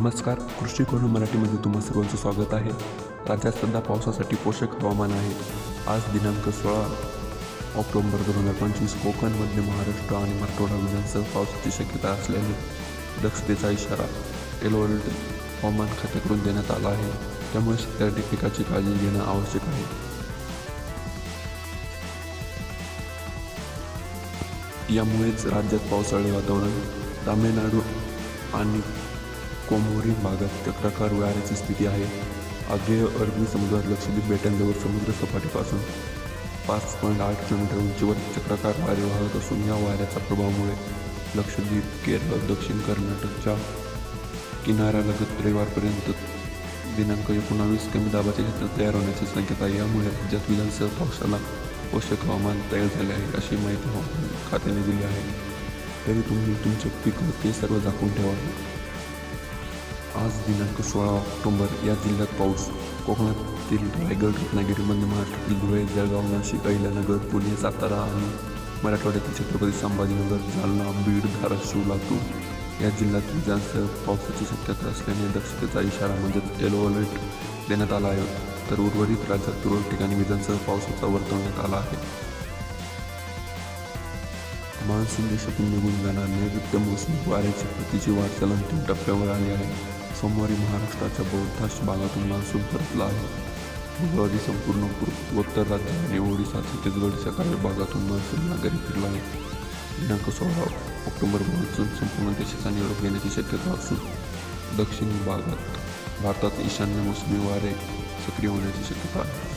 नमस्कार. कृषिकरून मराठीमध्ये तुम्हा सर्वांचं स्वागत आहे. राज्यात सध्या पावसासाठी पोषक हवामान आहे. आज दिनांक सोळा ऑक्टोबर दोन हजार पंचवीस कोकण मध्य महाराष्ट्र आणि मराठवाडा विधानसभा पावसाची शक्यता असल्याने दक्षतेचा इशारा येलो अलर्ट हवामान खात्याकडून देण्यात आला आहे. त्यामुळे शेतकऱ्यांनी पिकाची काळजी घेणं आवश्यक आहे. यामुळेच राज्यात पावसाळी वातावरण तामिळनाडू आणि कोमोरी भागात चक्राकार वाऱ्याची स्थिती आहे. आग्नेय अरबी समुद्रात लक्षद्वीप बेटांजवळ समुद्र सपाटीपासून पाच पॉईंट आठ किलोमीटर उंचीवर चक्राकार वारे वाहत असून या वाऱ्याच्या प्रभावामुळे लक्षद्वीप केरळ दक्षिण कर्नाटकच्या किनाऱ्यालगत रविवारपर्यंत दिनांक एकोणावीस कमी दाबाचे क्षेत्र तयार होण्याची शक्यता आहे. यामुळे राज्यात विधानसभा पक्षाला पोषक हवामान तयार झाले आहे अशी माहिती हवामान खात्याने दिली आहे. तरी तुम्ही तुमचे पीक ते सर्व झाकून ठेवा. आज दिनांक सोळा ऑक्टोंबर या जिल्ह्यात पाऊस. कोकणातील रायगड रत्नागिरी मध्य महाराष्ट्रातील धुळे जळगाव नाशिक अहिल्यानगर पुणे सातारा आणि मराठवाड्यातील छत्रपती संभाजीनगर जालना बीड धाराशिव लातूर या जिल्ह्यात विधानसभा पावसाची शक्यता असल्याने दक्षतेचा इशारा म्हणजेच येलो अलर्ट देण्यात आला आहे. तर उर्वरित राज्यात तुरळक ठिकाणी विजांसह पावसाचा वर्तवण्यात आला आहे. मान्सून देशातून निघून जाणार नैऋत्य मोसमी वाऱ्याची प्रतीची वाटचाल अंतिम टप्प्यावर आली आहे. सोमवारी महाराष्ट्राच्या बहुतांश भागातून मान्सून परतला आहे. बुधवारी संपूर्ण पूर्वोत्तर राज्य आणि ओडिशा छत्तीसगडच्या काही भागातून मान्सून नागरी फिरला आहे. दिनांक सोळा ऑक्टोबर मान्सून संपूर्ण देशाचा निरोप घेण्याची शक्यता असून दक्षिण भागात भारतात ईशान्य मोसमी वारे सक्रिय होण्याची शक्यता आहे.